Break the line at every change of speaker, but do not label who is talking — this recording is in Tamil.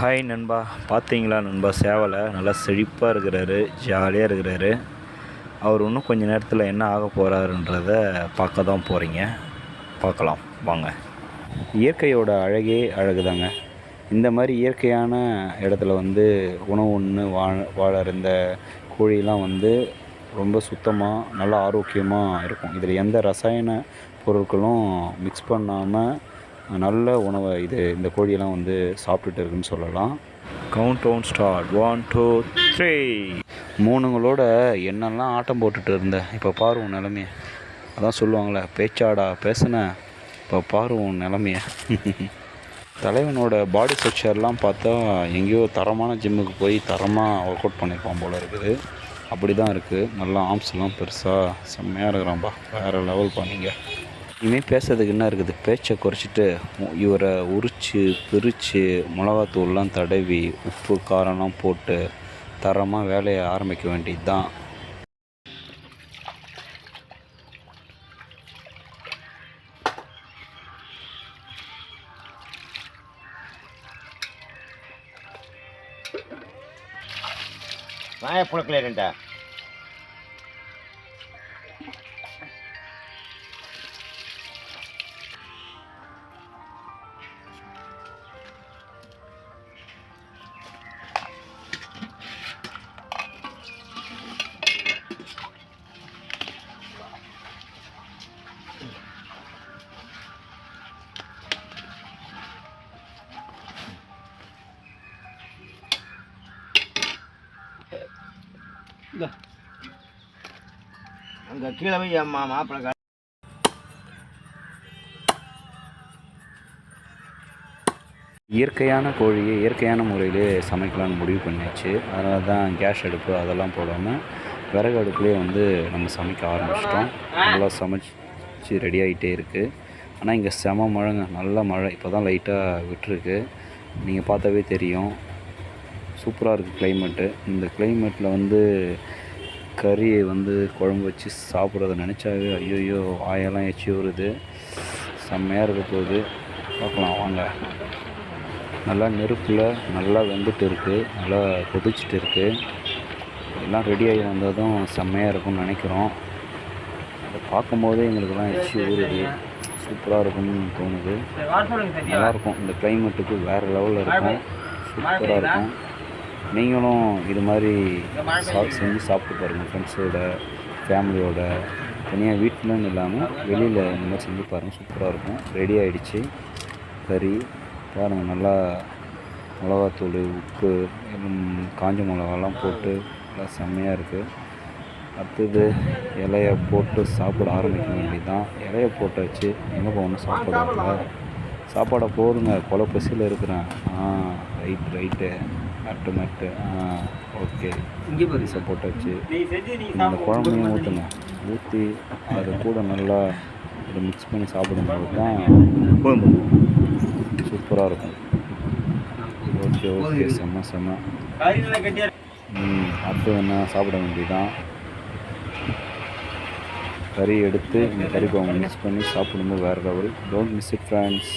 ஹாய் நண்பா. பார்த்தீங்களா நண்பா? சேவலை நல்லா செழிப்பாக இருக்கிறாரு ஜாலியாக இருக்கிறாரு. அவர் இன்னும் கொஞ்ச நேரத்தில் என்ன ஆக போகிறாருன்றத பார்க்க தான் போகிறீங்க பார்க்கலாம். வாங்க. இயற்கையோட அழகே அழகு தாங்க இந்த மாதிரி இயற்கையான இடத்துல வந்து உணவு ஒன்று வாழ வாழ இருந்த கோழிலாம் வந்து ரொம்ப சுத்தமாக நல்லா ஆரோக்கியமாக இருக்கும். இதில் எந்த ரசாயன பொருட்களும் மிக்ஸ் பண்ணாமல் நல்ல உணவை இது இந்த கோழியெல்லாம் வந்து சாப்பிட்டுட்டு இருக்குன்னு சொல்லலாம். Count down start one two three மூணுங்களோட என்னெல்லாம் ஆட்டம் போட்டுட்டு இருந்தேன் இப்போ பாரு உன் நிலமைய. அதான் சொல்லுவாங்களே பேச்சாடா பேசுன. இப்போ பாரு உன் நிலமைய. தலைவனோட பாடி ஸ்ட்ரக்சர்லாம் பார்த்தா எங்கேயோ தரமான ஜிம்முக்கு போய் தரமாக ஒர்க் அவுட் பண்ணியிருப்பான் போல இருக்குது. அப்படி தான் இருக்குது நல்லா ஆர்ம்ஸ்லாம் பெருசாக செம்மையாக இருக்கிறான்ப்பா வேறு லெவல் பண்ணீங்க இனிமேல் பேசுறதுக்கு என்ன இருக்குது? பேச்சை குறைச்சிட்டு இவரை உரித்து பிரித்து மிளகாத்தூள்லாம் தடவி உப்பு காரம்லாம் போட்டு தரமாக வேலையை ஆரம்பிக்க வேண்டியது தான்
வாய புழக்கல ரெண்டா? அங்கே கீழே போய் அம்மா மாப்பிள்ளை
இயற்கையான கோழியை இயற்கையான முறையிலே சமைக்கலாம்னு முடிவு பண்ணியாச்சு. அதனால தான் கேஸ் அடுப்பு அதெல்லாம் போடாமல் விறகு அடுப்புலேயே வந்து நம்ம சமைக்க ஆரம்பிச்சிட்டோம். நல்லா சமைச்சு ரெடி ஆகிட்டே இருக்குது ஆனால் இங்கே செம மழைங்க. நல்ல மழை. இப்போ தான் லைட்டாக விட்டுருக்கு. நீங்கள் பார்த்தாவே தெரியும். சூப்பராக இருக்குது கிளைமேட்டு இந்த கிளைமேட்டில் வந்து கறியை வந்து குழம்பு வச்சு சாப்பிட்றத நினச்சாவே ஐயோயோ வாயெல்லாம் எச்சி வருது செம்மையாக இருக்க போகுது. பார்க்கலாம் வாங்க. நல்லா நெருப்பில் நல்லா வெந்துட்டு இருக்குது நல்லா கொதிச்சுட்டு இருக்குது எல்லாம் ரெடி ஆகி வந்ததும் செம்மையாக இருக்கும்னு நினைக்கிறோம். அதை பார்க்கும்போதே எங்களுக்கெல்லாம் எச்சி ஊறுது. சூப்பராக இருக்கும்னு தோணுது. நல்லாயிருக்கும் இந்த கிளைமேட்டுக்கு வேறு லெவலில் இருக்கும். சூப்பராக இருக்கும். நீங்களும் இது மாதிரி சா செஞ்சு சாப்பிட்டு பாருங்கள் ஃப்ரெண்ட்ஸோட ஃபேமிலியோட தனியாக வீட்டிலன்னு இல்லாமல் வெளியில் இந்த மாதிரி செஞ்சு பாருங்கள் சூப்பராக இருக்கும். ரெடி ஆகிடுச்சு கறி பாருங்கள் நல்லா மிளகாத்தூள் உப்பு காஞ்ச மிளகாலாம் போட்டு நல்லா செம்மையாக இருக்குது அடுத்தது இலையை போட்டு சாப்பிட ஆரம்பிக்க இலையை போட்டு போட்டாச்சு. எங்கே ஒன்றும் சாப்பிட சாப்பாடை போடுங்க கொலை பசியில் இருக்கிறேன். ஆ. ரைட் ரைட்டு நட்டு ஆ ஓகே பீஸை போட்டாச்சு. இந்த குழம்பையும் ஊற்றுங்க ஊற்றி அது கூட நல்லா இதை மிக்ஸ் பண்ணி சாப்பிடும்போது தான் சூப்பராக இருக்கும். Okay okay. செம்ம செம்ம ம் அடுத்து என்ன? சாப்பிட வேண்டியதுதான். கறி எடுத்து இந்த கறி குழம்பு மிக்ஸ் பண்ணி சாப்பிடும்போது வேறு level don't miss it friends